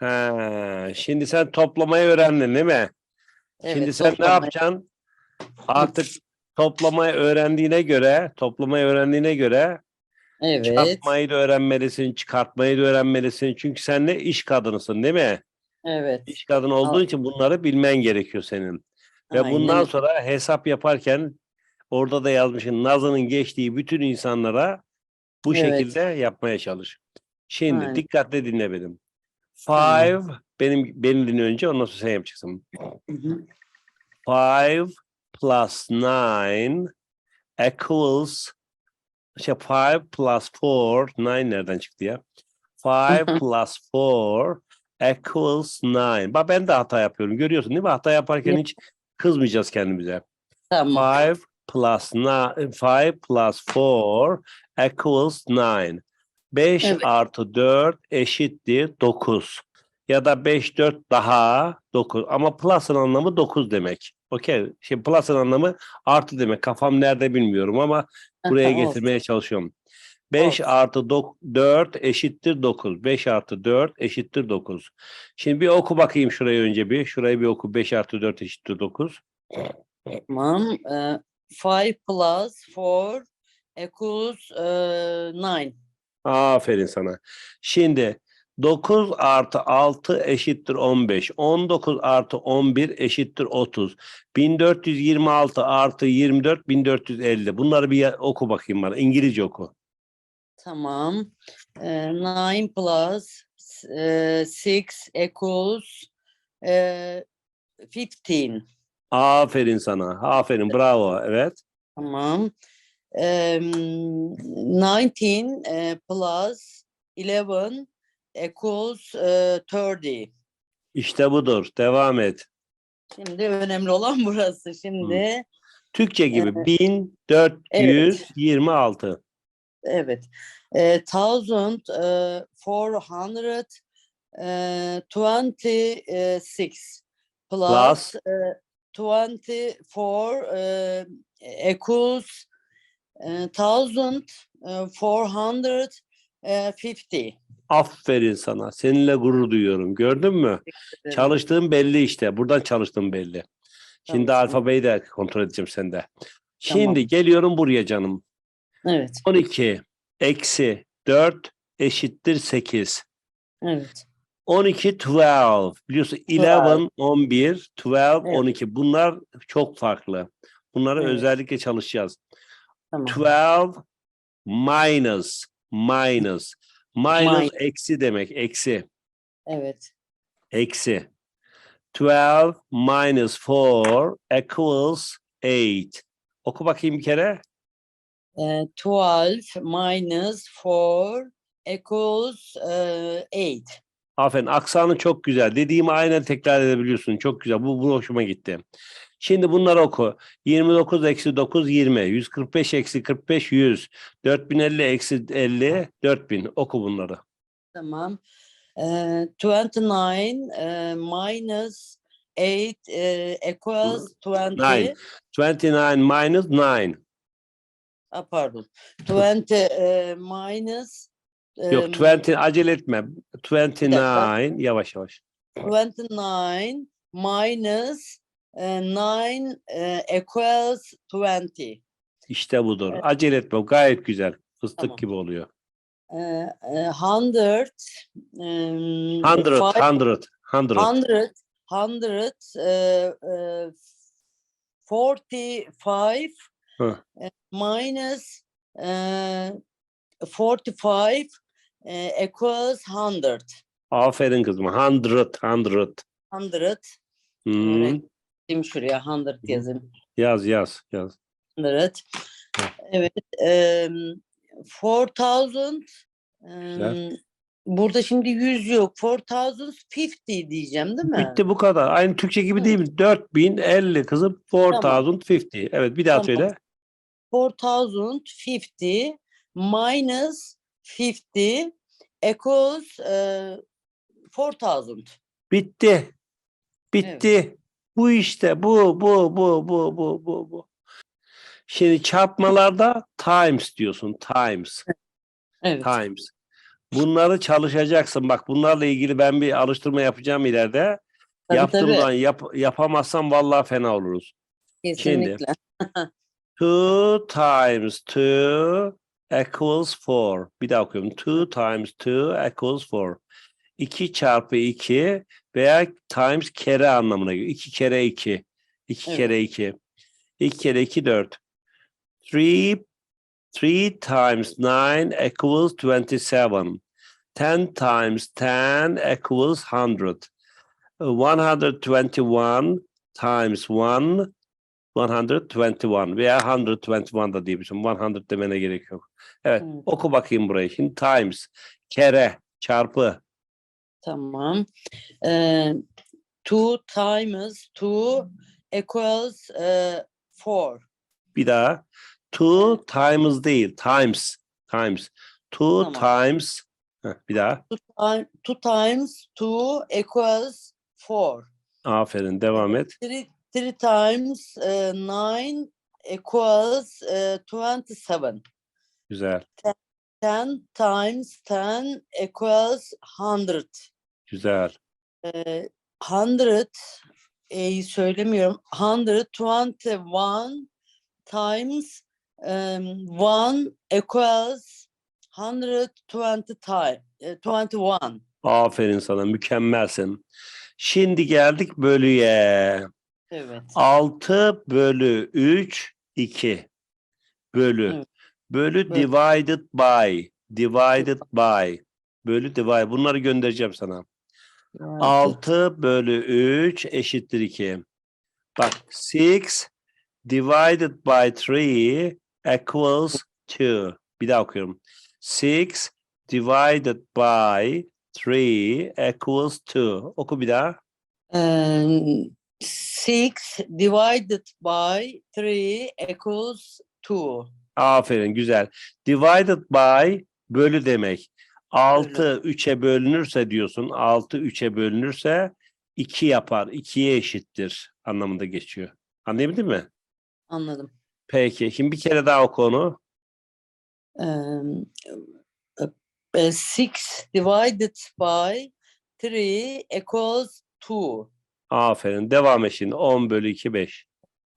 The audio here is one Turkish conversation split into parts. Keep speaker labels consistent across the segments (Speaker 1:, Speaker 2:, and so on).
Speaker 1: Ha, şimdi sen toplamayı öğrendin değil mi? Şimdi
Speaker 2: Evet,
Speaker 1: sen ne
Speaker 2: toplamayı-
Speaker 1: yapacaksın? Artık toplamayı öğrendiğine göre, toplamayı öğrendiğine göre
Speaker 2: Evet.
Speaker 1: çarpmayı da öğrenmelisin, çıkartmayı da öğrenmelisin. Çünkü sen de iş kadınısın değil mi?
Speaker 2: Evet.
Speaker 1: İş kadını olduğun için bunları bilmen gerekiyor senin. Ve
Speaker 2: aynen
Speaker 1: bundan sonra hesap yaparken orada da yazmışsın Naz'ın geçtiği bütün insanlara bu
Speaker 2: Evet.
Speaker 1: şekilde yapmaya çalış. Şimdi
Speaker 2: Aynen.
Speaker 1: dikkatle dinle benim. Five benim beni dinle önce ondan sonra sen yapacaksın. Five plus nine equals şey five plus four nine nereden çıktı ya? Five plus four equals nine. Bak ben de hata yapıyorum. Görüyorsun değil mi? Hata yaparken hiç kızmayacağız kendimize.
Speaker 2: Tamam.
Speaker 1: Five plus nine, five plus four equals nine. 5
Speaker 2: Evet.
Speaker 1: artı 4 eşittir 9. Ya da 5, 4 daha 9. Ama plus'ın anlamı 9 demek. Okey. Şimdi plus'ın anlamı artı demek. Kafam nerede bilmiyorum ama buraya getirmeye çalışıyorum. 5
Speaker 2: Olsun.
Speaker 1: artı 4 eşittir 9. 5 artı 4 eşittir 9. Şimdi bir oku bakayım şurayı önce bir. Şurayı bir oku. 5 artı 4 eşittir 9.
Speaker 2: Tamam. Ee, five plus four equals e, nine.
Speaker 1: Aferin sana. Şimdi 9 artı 6 eşittir 15. 19 artı 11 eşittir 30. 1426 artı 24 1450. Bunları bir oku bakayım bana. İngilizce oku.
Speaker 2: Tamam. Ee, nine plus e, six equals e, fifteen.
Speaker 1: Aferin sana. Aferin. Bravo. Evet.
Speaker 2: Tamam. Em, 19 eh, plus 11 equals eh, 30.
Speaker 1: İşte budur. Devam et.
Speaker 2: Şimdi önemli olan burası. Şimdi
Speaker 1: Türkçe gibi.
Speaker 2: Evet.
Speaker 1: 1426.
Speaker 2: evet. Thousand four hundred eh, twenty-six plus,
Speaker 1: Plus.
Speaker 2: eh, twenty-four eh, equals thousand four hundred fifty.
Speaker 1: Aferin sana. Seninle gurur duyuyorum. Gördün mü? Çalıştığın belli işte. Buradan çalıştığın belli. Şimdi
Speaker 2: Tamam.
Speaker 1: alfabeyi de kontrol edeceğim sende. Şimdi
Speaker 2: Tamam.
Speaker 1: geliyorum buraya canım.
Speaker 2: Evet,
Speaker 1: 12 eksi 4 eşittir 8.
Speaker 2: evet.
Speaker 1: 12 12. Biliyorsun 11 11 12
Speaker 2: Evet.
Speaker 1: 12. Bunlar çok farklı. Bunları
Speaker 2: Evet.
Speaker 1: özellikle çalışacağız.
Speaker 2: Tamam.
Speaker 1: 12 minus minus minus
Speaker 2: Minus.
Speaker 1: eksi demek eksi
Speaker 2: Evet.
Speaker 1: eksi 12 minus 4 equals 8. Oku bakayım bir kere.
Speaker 2: Eh, 12 minus 4 equals eh, 8.
Speaker 1: Aferin. Aksanı çok güzel. Dediğimi aynen tekrar edebiliyorsun. Çok güzel. Bu, bu hoşuma gitti. Şimdi bunları oku. 29 eksi 9 20. 145 eksi 45 100. 4050 eksi 50 4000. Oku bunları.
Speaker 2: Tamam. Eh, 29 eh, minus 8 eh, equals 20.
Speaker 1: Nine. 29 minus 9.
Speaker 2: Ah, pardon. 20 eh, minus
Speaker 1: Yok
Speaker 2: em,
Speaker 1: 20 acele etme. 29 yavaş yavaş.
Speaker 2: 29 minus 9 eh, equals 20.
Speaker 1: İşte budur.
Speaker 2: Evet.
Speaker 1: Acele etme. Gayet güzel. Fıstık
Speaker 2: Tamam.
Speaker 1: gibi oluyor.
Speaker 2: Hundred,
Speaker 1: 100
Speaker 2: five
Speaker 1: 100 100.
Speaker 2: hundred, hundred, uh, uh, forty-five
Speaker 1: Hı.
Speaker 2: minus forty-five uh, equals hundred.
Speaker 1: Aferin kızım. 100 100.
Speaker 2: Hundred.
Speaker 1: Hmm.
Speaker 2: Evet. Şimdi şuraya hundred yazayım.
Speaker 1: Yaz yaz yaz.
Speaker 2: Hundred.
Speaker 1: Hı.
Speaker 2: Evet. Um, four thousand.
Speaker 1: Güzel.
Speaker 2: um, Burada şimdi 100 yok. 4050 diyeceğim değil mi?
Speaker 1: Bitti bu kadar. Aynı Türkçe gibi değil mi? 4050 kızım. 4050. Evet bir daha
Speaker 2: Tamam.
Speaker 1: söyle.
Speaker 2: 4050 minus 50 equals uh, 4000.
Speaker 1: Bitti. Bitti. Bu işte. Bu bu bu bu bu bu bu. Şimdi çarpmalarda times diyorsun. Times.
Speaker 2: Evet.
Speaker 1: Times. Bunları çalışacaksın. Bak bunlarla ilgili ben bir alıştırma yapacağım ileride.
Speaker 2: Tabii,
Speaker 1: Yaptığımdan yap, yapamazsam vallahi fena oluruz.
Speaker 2: Kesinlikle.
Speaker 1: 2 times 2 equals 4. Bir daha okuyorum. 2 times 2 equals 4. 2 çarpı 2 veya times kere anlamına geliyor. 2 kere 2. 2
Speaker 2: Evet.
Speaker 1: kere 2. 2 kere 2 4. 3 3 times 9 equals 27. 10 times 10 equals 100. 121 times 1 121 veya 121 da diyebilirsin. 100 demene gerek yok. Evet,
Speaker 2: Evet.
Speaker 1: oku bakayım burayı. Şimdi times, kere, çarpı.
Speaker 2: Tamam. Ee, two times two equals e, four.
Speaker 1: Bir daha. Two times değil, times. Times. Two
Speaker 2: Tamam.
Speaker 1: times. Heh, bir daha.
Speaker 2: Two, time, two times two equals four.
Speaker 1: Aferin, devam et.
Speaker 2: Three, three times e, nine equals e, twenty-seven.
Speaker 1: Güzel,
Speaker 2: Ten times ten equals hundred.
Speaker 1: güzel.
Speaker 2: Ee, hundred e, söylemiyorum. Hundred twenty one times um, one equals hundred twenty time twenty one.
Speaker 1: Aferin sana, mükemmelsin. Şimdi geldik bölüye.
Speaker 2: Evet.
Speaker 1: 6 bölü 3, 2. Bölü.
Speaker 2: Evet.
Speaker 1: Bölü
Speaker 2: Bölü.
Speaker 1: divided by. Divided by. Bölü divide. Bunları göndereceğim sana. 6 bölü 3 eşittir 2. Bak 6 divided by 3 equals 2. Bir daha okuyorum. 6 divided by 3 equals 2. Oku bir daha.
Speaker 2: Um, six divided by three equals two.
Speaker 1: Aferin güzel. Divided by bölü demek. 6 3'e bölünürse diyorsun. 6 3'e bölünürse 2 yapar. 2'ye eşittir anlamında geçiyor. Anlayabildin mi?
Speaker 2: Anladım.
Speaker 1: Peki. Şimdi bir kere daha oku onu.
Speaker 2: Um, uh, six divided by three equals two.
Speaker 1: Aferin. Devam et şimdi. 10 bölü 2 5.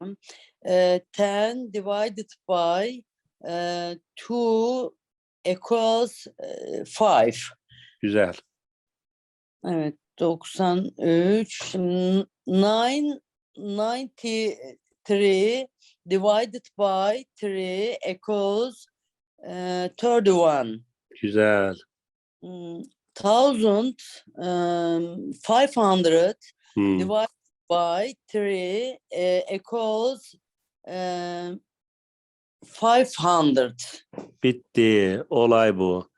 Speaker 2: Uh, ten divided by uh, two equals uh, five.
Speaker 1: Güzel.
Speaker 2: Evet, 93. Şimdi Nine, 93 divided by 3 equals uh, 31.
Speaker 1: Güzel.
Speaker 2: Mm, Thousand um, five hundred
Speaker 1: Hmm,
Speaker 2: divided by three uh, equals um, five hundred.
Speaker 1: Bitti. Olay bu.